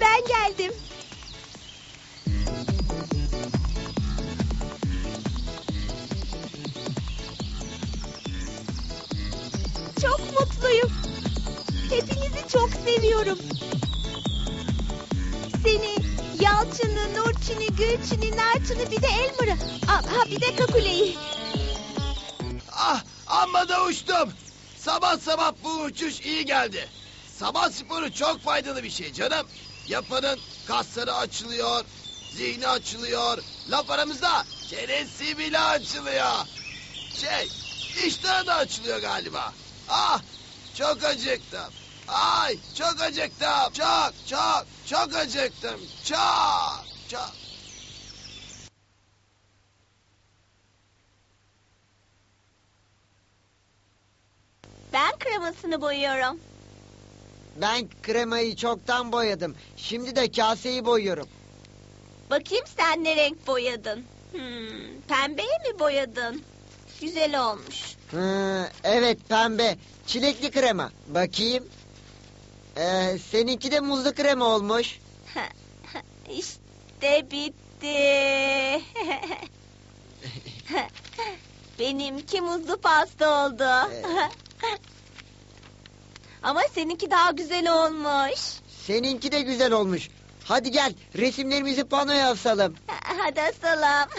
Ben geldim. Çok mutluyum. Hepinizi çok seviyorum. Seni, Yalçın'ı, Nurçin'i, Gülçin'i, Narçın'ı bir de Elmer'ı. Aa, Ha bir de Kakule'yi. Ah amma da uçtum. Sabah sabah bu uçuş iyi geldi. Sabah sporu çok faydalı bir şey canım. Yapanın kasları açılıyor, zihni açılıyor. Laf aramızda çenesi bile açılıyor. Şey, iştahı da açılıyor galiba. Ah, çok acıktım. Ay, çok acıktım. Çok, çok, çok acıktım. Çok, çok. Ben kremasını boyuyorum. Ben kremayı çoktan boyadım. Şimdi de kaseyi boyuyorum. Bakayım sen ne renk boyadın? Hmm, pembeye mi boyadın? Güzel olmuş. Hı, evet pembe. Çilekli krema. Bakayım. Ee, seninki de muzlu krema olmuş. işte bitti. Benimki muzlu pasta oldu. Ama seninki daha güzel olmuş. Seninki de güzel olmuş. Hadi gel resimlerimizi panoya asalım. Hadi asalım.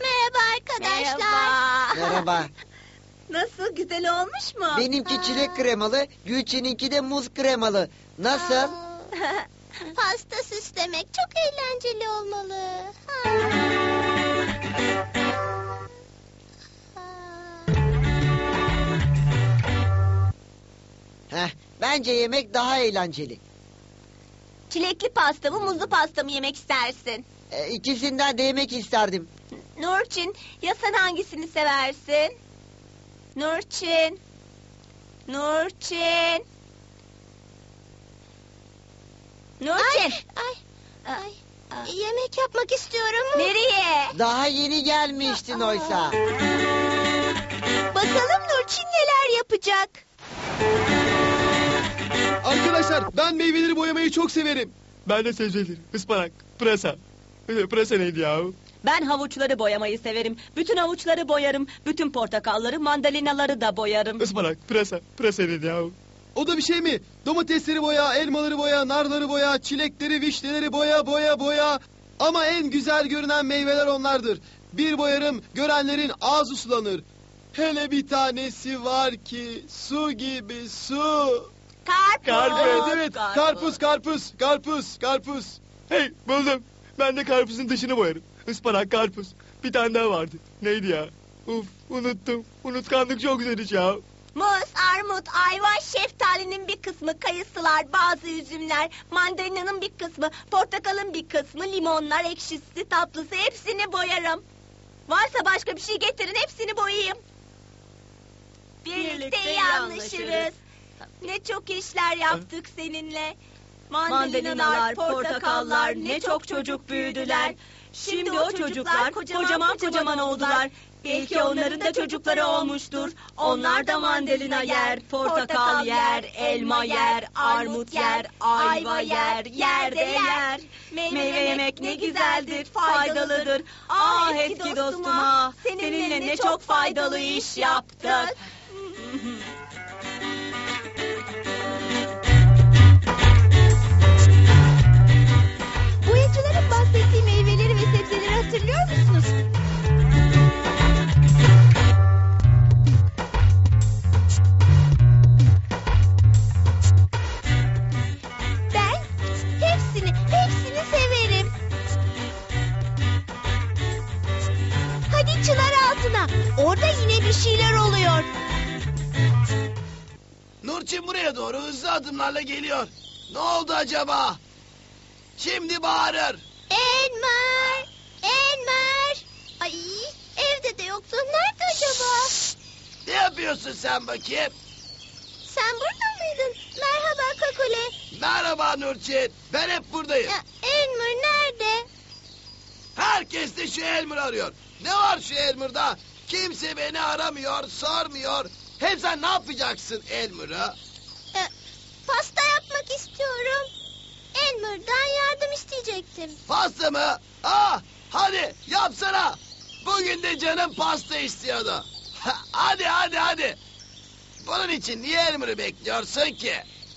Merhaba arkadaşlar. Merhaba. Nasıl güzel olmuş mu? Benimki çilek kremalı, Gülçin'inki de muz kremalı. Nasıl? Pasta süslemek çok eğlenceli olmalı. Heh, bence yemek daha eğlenceli. Çilekli pasta mı muzlu pasta mı yemek istersin? Ee, ikisinden de yemek isterdim. Nurçin ya sen hangisini seversin? Nurçin. Nurçin. Nurçin. Ay, ay, yemek yapmak istiyorum. Nereye? Daha yeni gelmiştin oysa. Bakalım Nurçin neler yapacak? Arkadaşlar ben meyveleri boyamayı çok severim. Ben de sebzeleri, ıspanak, pırasa. Pırasa neydi ya? Ben havuçları boyamayı severim. Bütün havuçları boyarım. Bütün portakalları, mandalinaları da boyarım. Ispanak, pırasa, pırasa neydi ya? O da bir şey mi? Domatesleri boya, elmaları boya, narları boya, çilekleri, vişneleri boya, boya, boya. Ama en güzel görünen meyveler onlardır. Bir boyarım, görenlerin ağzı sulanır. Hele bir tanesi var ki su gibi su. Karpuz. Karpuz, evet, evet. Karpuz, karpuz, karpuz, karpuz. Hey, buldum. Ben de karpuzun dışını boyarım. Ispanak, karpuz. Bir tane daha vardı. Neydi ya? Uf, unuttum. Unutkanlık çok güzel iş ya. Muz, armut, ayva, şeftalinin bir kısmı, kayısılar, bazı üzümler, mandalinanın bir kısmı, portakalın bir kısmı, limonlar, ekşisi, tatlısı hepsini boyarım. Varsa başka bir şey getirin hepsini boyayayım. Birlikte, iyi anlaşırız. Ne çok işler yaptık seninle. Mandalinalar, portakallar, ne çok çocuk büyüdüler. Şimdi o çocuklar kocaman kocaman oldular. Belki onların da çocukları olmuştur. Onlar da mandalina yer, portakal yer, elma yer, armut yer, ayva yer, yerde yer. Meyve yemek ne güzeldir, faydalıdır. Ah eski dostum ah, seninle ne çok faydalı iş yaptık. Acaba? Şimdi bağırır. Elmer, Elmer. Ay, evde de yoksa nerede acaba? Ne yapıyorsun sen bakayım? Sen burada mıydın? Merhaba Kakule. Merhaba Nurçin. Ben hep buradayım. Ya, Elmer nerede? Herkes de şu Elmer arıyor. Ne var şu Elmer'da? Kimse beni aramıyor, sormuyor. Hem sen ne yapacaksın Elmer'ı? istemiyorum. Elmer'dan yardım isteyecektim. Pasta mı? Ah, hadi yapsana. Bugün de canım pasta istiyordu. Ha, hadi hadi hadi. Bunun için niye Elmer'ı bekliyorsun ki?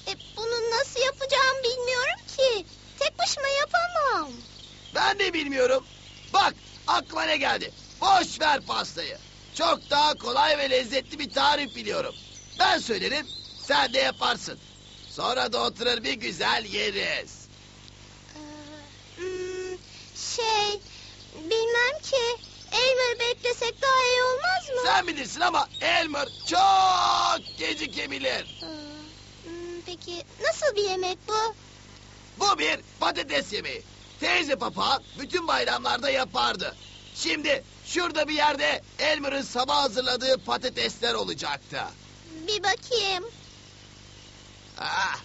E, bunu nasıl yapacağımı bilmiyorum ki. Tek başıma yapamam. Ben de bilmiyorum. Bak aklıma ne geldi. Boş ver pastayı. Çok daha kolay ve lezzetli bir tarif biliyorum. Ben söylerim, sen de yaparsın. Sonra da oturur bir güzel yeriz. Ee, hmm, şey, bilmem ki. Elmer'ı beklesek daha iyi olmaz mı? Sen bilirsin ama Elmer çok gecikebilir. Ee, hmm, peki nasıl bir yemek bu? Bu bir patates yemeği. Teyze papağan bütün bayramlarda yapardı. Şimdi şurada bir yerde Elmer'ın sabah hazırladığı patatesler olacaktı. Bir bakayım. Ah.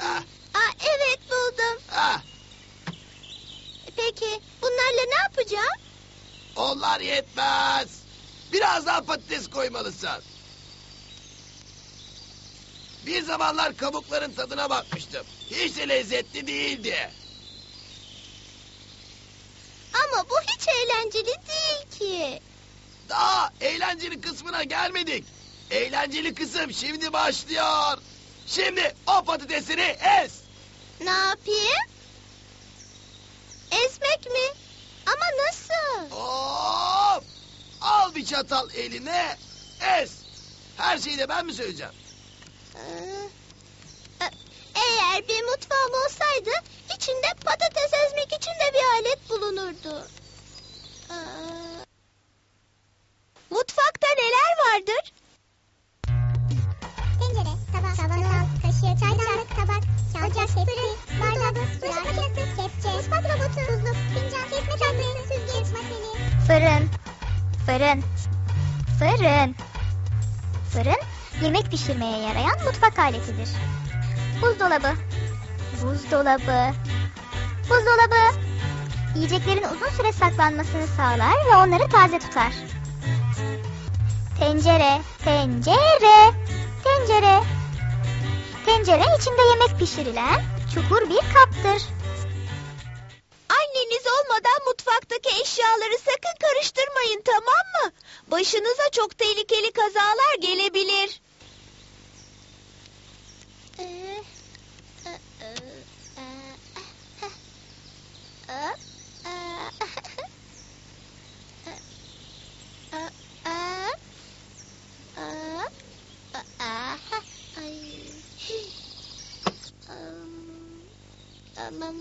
Ah, Aa, evet buldum. ah. Peki bunlarla ne yapacağım? Onlar yetmez. Biraz daha patates koymalısın. Bir zamanlar kabukların tadına bakmıştım. Hiç de lezzetli değildi. Ama bu hiç eğlenceli değil ki. Daha eğlenceli kısmına gelmedik. Eğlenceli kısım şimdi başlıyor. Şimdi o patatesini ez. Ne yapayım? Ezmek mi? Ama nasıl? Hop! Al bir çatal eline, ez. Her şeyi de ben mi söyleyeceğim? Ee, e- eğer bir mutfağım olsaydı içinde patates ezmek için de bir alet bulunurdu. Ee, Mutfakta neler vardır? Çaydanlık, tabak, ocak, tepsi, bardak, bulaşık makinesi, kepçe, mutfak robotu, tuzluk, fincan, kesme tahtası, süzgeç, maseli. Fırın. Fırın. Fırın. Fırın yemek pişirmeye yarayan mutfak aletidir. Buzdolabı. Buzdolabı. Buzdolabı. Yiyeceklerin uzun süre saklanmasını sağlar ve onları taze tutar. Tencere, tencere, tencere. Tencere içinde yemek pişirilen çukur bir kaptır. Anneniz olmadan mutfaktaki eşyaları sakın karıştırmayın tamam mı? Başınıza çok tehlikeli kazalar gelebilir. e, Tamam.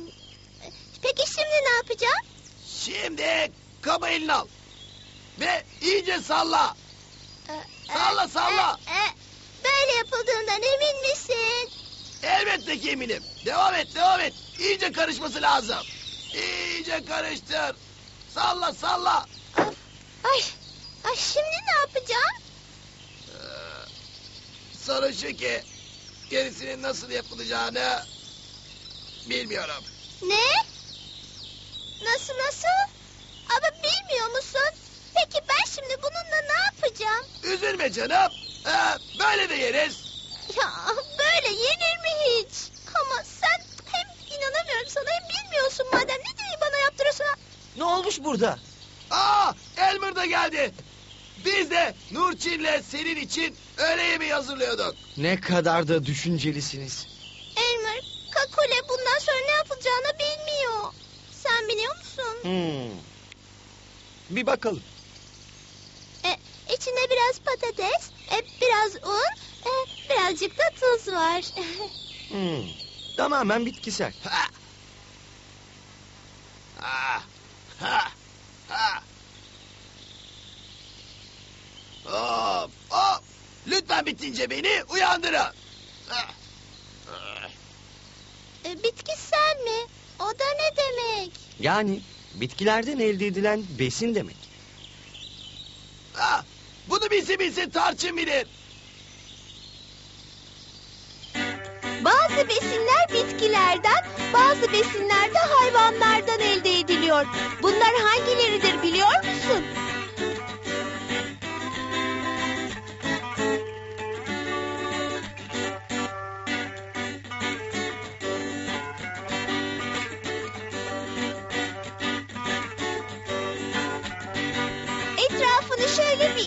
Peki şimdi ne yapacağım? Şimdi kabı eline al. Ve iyice salla. E, Salla, salla. e, e, Böyle yapıldığından emin misin? Elbette ki eminim. Devam et, devam et. İyice karışması lazım. İyice karıştır. Salla, salla. Of, Ay, ay şimdi ne yapacağım? Ee, sorun şu ki gerisinin nasıl yapılacağını bilmiyorum. Ne? Nasıl nasıl? Ama bilmiyor musun? Peki ben şimdi bununla ne yapacağım? Üzülme canım. Ee, böyle de yeriz. Ya böyle yenir mi hiç? Ama sen hem inanamıyorum sana hem bilmiyorsun madem ne diye bana yaptırıyorsun? ha? Ne olmuş burada? Aa, Elmer da geldi. Biz de Nurçin'le senin için öğle yemeği hazırlıyorduk. Ne kadar da düşüncelisiniz. Elmer, Kakule bundan sonra ne yapılacağını bilmiyor. Sen biliyor musun? Hmm. Bir bakalım. E, içinde biraz patates, e, biraz un, e, birazcık da tuz var. Hmm. Tamamen bitkisel. Ha. Ha. Ha. Ha. Hop, hop. Lütfen bitince beni uyandırın. Ha. e, bitkisel mi? O da ne demek? Yani bitkilerden elde edilen besin demek. Ha. Bunu bilse bilse tarçın bilir. Bazı besinler bitkilerden, bazı besinler de hayvanlardan elde ediliyor. Bunlar hangileridir biliyor musun?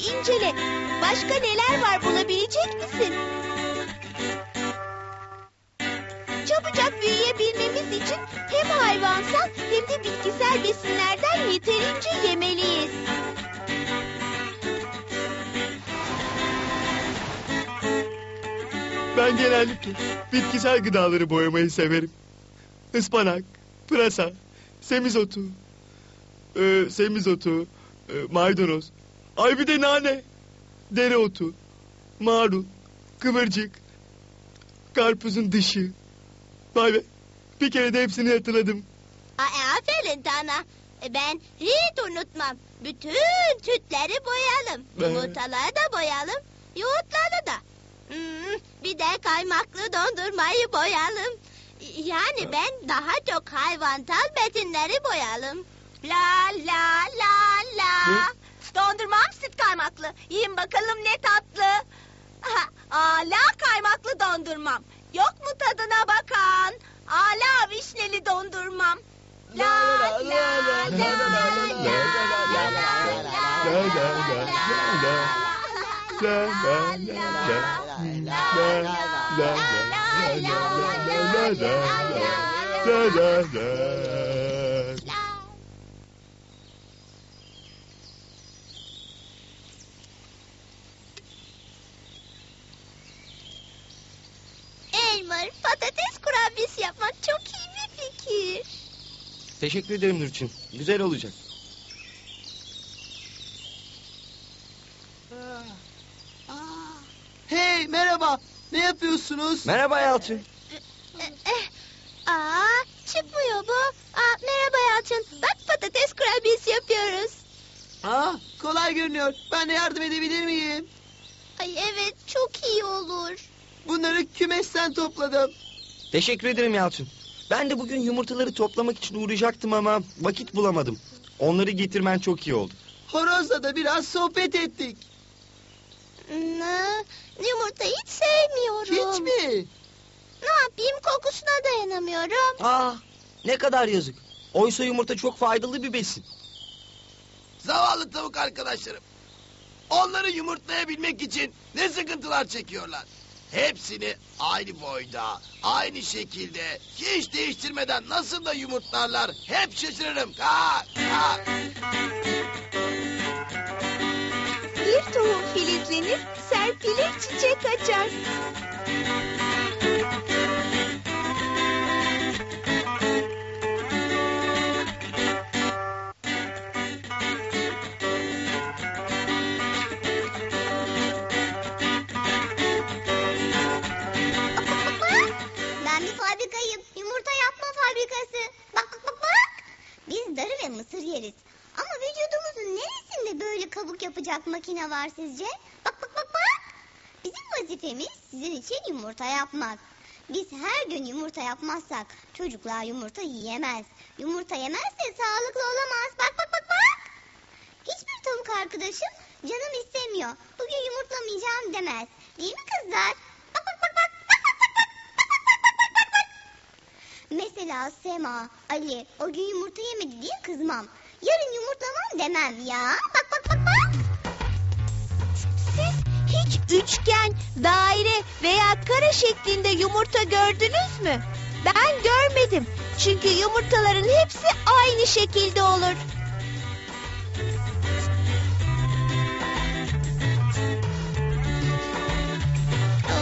İncele. Başka neler var bulabilecek misin? Çabucak büyüyebilmemiz için hem hayvansal hem de bitkisel besinlerden yeterince yemeliyiz. Ben genellikle bitkisel gıdaları boyamayı severim. Ispanak, pırasa, semizotu, e, semizotu, e, maydanoz, ay bir de nane, dereotu, marul, kıvırcık, karpuzun dışı. Vay be, bir kere de hepsini hatırladım. Aa, aferin Dana. E, Ben hiç unutmam. Bütün tütleri boyalım. Yumurtaları da boyalım. Yoğurtları da. Hmm, bir de kaymaklı dondurmayı boyalım. Yani ben daha çok hayvansal besinleri boyalım. La la la la. Ne? Dondurmam süt kaymaklı. Yiyin bakalım ne tatlı. Ala kaymaklı dondurmam. Yok mu tadına bakan? Ala vişneli dondurmam. La la la la la la la La la la la la. La la la la. La la la la la la la la la la la. Elmer patates kurabiyesi yapmak çok iyi bir fikir. Teşekkür ederim Nurçin. Güzel olacak. Hey merhaba. Ne yapıyorsunuz? Merhaba Yalçın. Eh, eh. Aa, çıkmıyor bu. Aa, merhaba Yalçın. Bak patates kurabiyesi yapıyoruz. Aa, kolay görünüyor. Ben de yardım edebilir miyim? Ay evet çok iyi olur. Bunları kümesten topladım. Teşekkür ederim Yalçın. Ben de bugün yumurtaları toplamak için uğrayacaktım ama vakit bulamadım. Onları getirmen çok iyi oldu. Horozla da biraz sohbet ettik. Ne? Yumurta hiç sevmiyorum. Hiç mi? Ne yapayım kokusuna dayanamıyorum. Aa, ne kadar yazık. Oysa yumurta çok faydalı bir besin. Zavallı tavuk arkadaşlarım. Onları yumurtlayabilmek için ne sıkıntılar çekiyorlar. Hepsini aynı boyda, aynı şekilde, hiç değiştirmeden nasıl da yumurtlarlar hep şaşırırım. Kalk, kalk. Bir tohum filizlenir, serpilir çiçek açar. Yeriz. Ama vücudumuzun neresinde böyle kabuk yapacak makine var sizce? Bak bak bak bak. Bizim vazifemiz sizin için yumurta yapmak. Biz her gün yumurta yapmazsak çocuklar yumurta yiyemez. Yumurta yemezse sağlıklı olamaz. Bak bak bak bak. Hiçbir tavuk arkadaşım canım istemiyor. Bugün yumurtlamayacağım demez. Değil mi kızlar? Bak bak bak bak. Bak bak bak bak. Mesela Sema, Ali o gün yumurta yemedi diye kızmam. Yarın yumurtlamam demem ya. Bak bak bak bak. Siz hiç üçgen, daire veya kare şeklinde yumurta gördünüz mü? Ben görmedim. Çünkü yumurtaların hepsi aynı şekilde olur.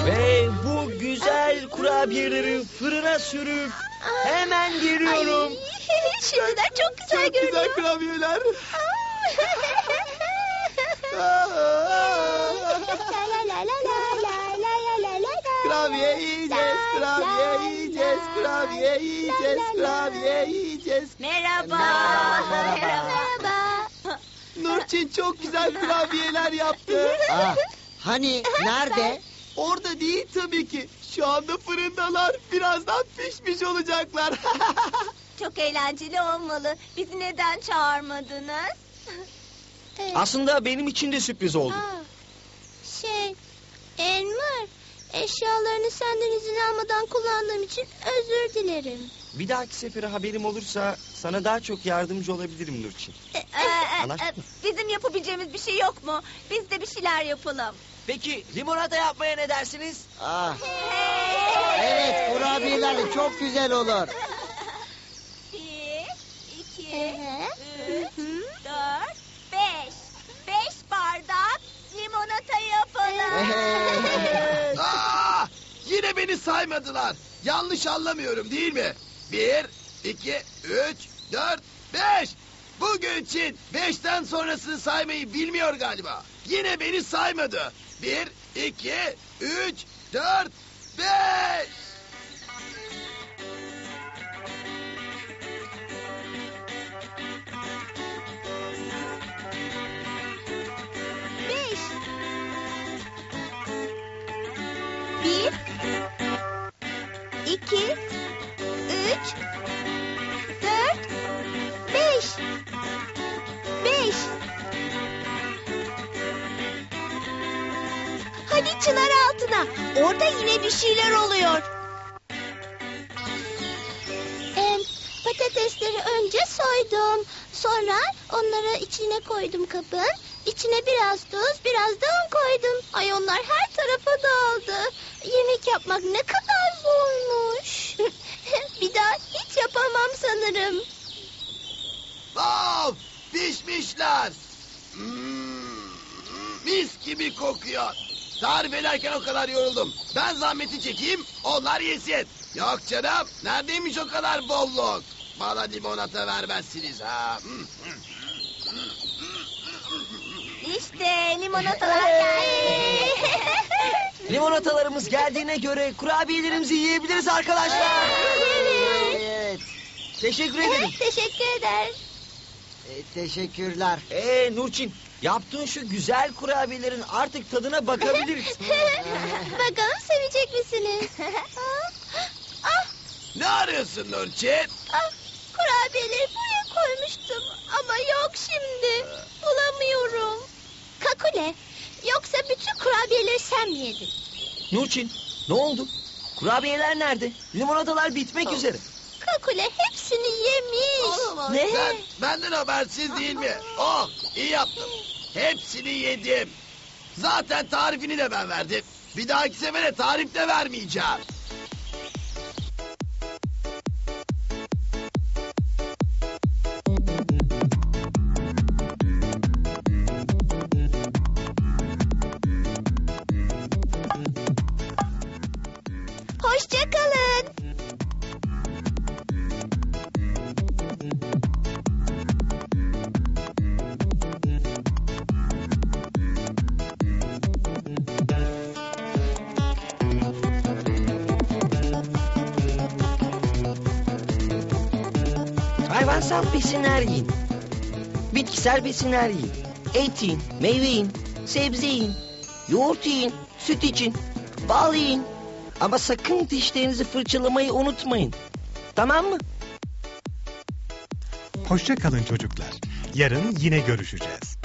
Ve bu güzel kurabiyeleri fırına sürüp hemen geliyorum. Ay, şimdiden çok güzel Çok görünüyor. güzel kurabiyeler. Kurabiye yiyeceğiz, kurabiye yiyeceğiz, kurabiye yiyeceğiz, kurabiye yiyeceğiz. Merhaba. Merhaba. Nurçin çok güzel kurabiyeler yaptı. Aa, hani nerede? Orada değil tabii ki. Şu anda fırındalar. Birazdan pişmiş olacaklar. Çok eğlenceli olmalı. Bizi neden çağırmadınız? Aslında benim için de sürpriz oldu. Aa, şey, Elmer, eşyalarını senden izin almadan kullandığım için özür dilerim. Bir dahaki sefere haberim olursa sana daha çok yardımcı olabilirim Nurçin. Ee, e, Anlaştık e, bizim yapabileceğimiz bir şey yok mu? Biz de bir şeyler yapalım. Peki limonata yapmaya ne dersiniz? Ah, evet kurabiyeler çok güzel olur. Bir, iki, Ee? üç, dört, beş. Beş bardak limonata yapalım. Evet. Aa, yine beni saymadılar. Yanlış anlamıyorum değil mi? Bir, iki, üç, dört, beş. Bugün için beşten sonrasını saymayı bilmiyor galiba. Yine beni saymadı. Bir, iki, üç, dört. Beş. İki, Üç. Dört. Beş. Beş. Hadi çınar altına. Orada yine bir şeyler oluyor. patatesleri önce soydum. Sonra onları içine koydum kabın. İçine biraz tuz, biraz da un koydum. Ay onlar her tarafa dağıldı. Yemek yapmak ne kadar. Bir daha hiç yapamam sanırım. Vav, pişmişler. Hmm, mis gibi kokuyor. Tarif ederken o kadar yoruldum. Ben zahmeti çekeyim, onlar yesin. Yok canım, neredeymiş o kadar bolluk? Bana limonata vermezsiniz ha. İşte limonatalar geldi. Limonatalarımız geldiğine göre kurabiyelerimizi yiyebiliriz arkadaşlar. Evet. Teşekkür ederim. Teşekkür eder. E, teşekkürler. Ee Nurçin, yaptığın şu güzel kurabiyelerin artık tadına bakabiliriz. Bakalım sevecek misiniz? ah, Ne arıyorsun Nurçin? ah, kurabiyeleri buraya koymuştum ama yok şimdi. Bulamıyorum. Kakule, yoksa bütün kurabiyeleri sen mi yedin? Nurçin, ne oldu? Kurabiyeler nerede? Limonatalar bitmek üzere. Kakule hepsini yemiş. Ne? Ben, benden habersiz değil mi? Oh, iyi yaptım. Hepsini yedim. Zaten tarifini de ben verdim. Bir dahaki sefere tarif de vermeyeceğim. Hayvansal besinler yiyin. Bitkisel besinler yiyin. Et yiyin, meyve yiyin, sebze yiyin. Yoğurt yiyin, süt için, bal yiyin. Ama sakın dişlerinizi fırçalamayı unutmayın. Tamam mı? Hoşça kalın çocuklar. Yarın yine görüşeceğiz.